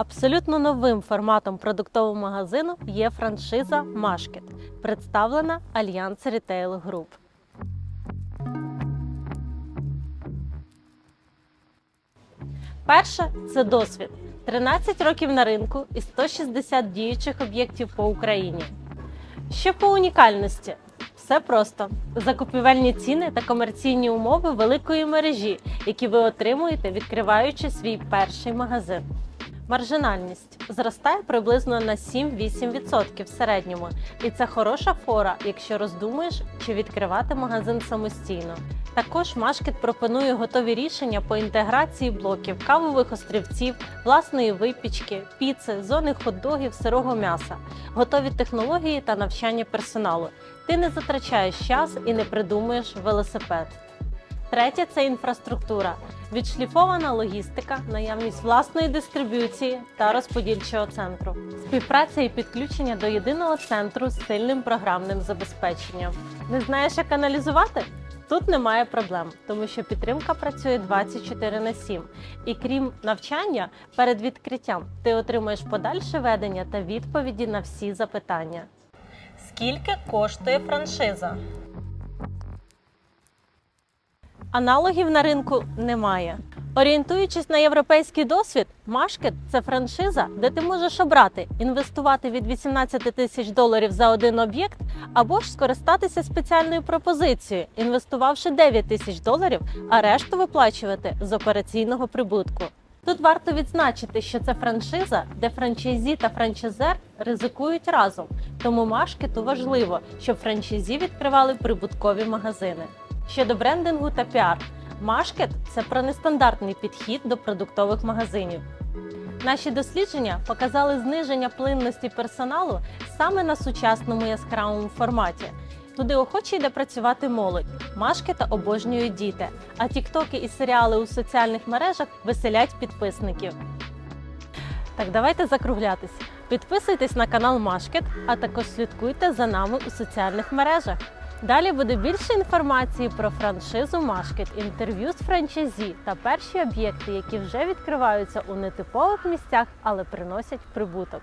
Абсолютно новим форматом продуктового магазину є франшиза Машкет, представлена Альянс Рітейл Груп. Перше це досвід. 13 років на ринку і 160 діючих об'єктів по Україні. Що по унікальності? Все просто закупівельні ціни та комерційні умови великої мережі, які ви отримуєте, відкриваючи свій перший магазин. Маржинальність зростає приблизно на 7-8% в середньому, і це хороша фора, якщо роздумуєш, чи відкривати магазин самостійно. Також Машкет пропонує готові рішення по інтеграції блоків, кавових острівців, власної випічки, піци, зони хот-догів, сирого м'яса, готові технології та навчання персоналу. Ти не затрачаєш час і не придумуєш велосипед. Третє це інфраструктура, відшліфована логістика, наявність власної дистриб'юції та розподільчого центру, співпраця і підключення до єдиного центру з сильним програмним забезпеченням. Не знаєш, як аналізувати? Тут немає проблем, тому що підтримка працює 24 на 7. І крім навчання, перед відкриттям ти отримаєш подальше ведення та відповіді на всі запитання. Скільки коштує франшиза? Аналогів на ринку немає. Орієнтуючись на європейський досвід, Машкет це франшиза, де ти можеш обрати інвестувати від 18 тисяч доларів за один об'єкт, або ж скористатися спеціальною пропозицією, інвестувавши 9 тисяч доларів, а решту виплачувати з операційного прибутку. Тут варто відзначити, що це франшиза, де франчайзі та франчайзер ризикують разом. Тому Машкету важливо, щоб франчайзі відкривали прибуткові магазини. Щодо брендингу та піар, Машкет це про нестандартний підхід до продуктових магазинів. Наші дослідження показали зниження плинності персоналу саме на сучасному яскравому форматі. Туди охоче йде працювати молодь. Машкета обожнюють діти, а тіктоки і серіали у соціальних мережах веселять підписників. Так, давайте закруглятись. Підписуйтесь на канал Машкет, а також слідкуйте за нами у соціальних мережах. Далі буде більше інформації про франшизу Машкет, інтерв'ю з франчайзі та перші об'єкти, які вже відкриваються у нетипових місцях, але приносять прибуток.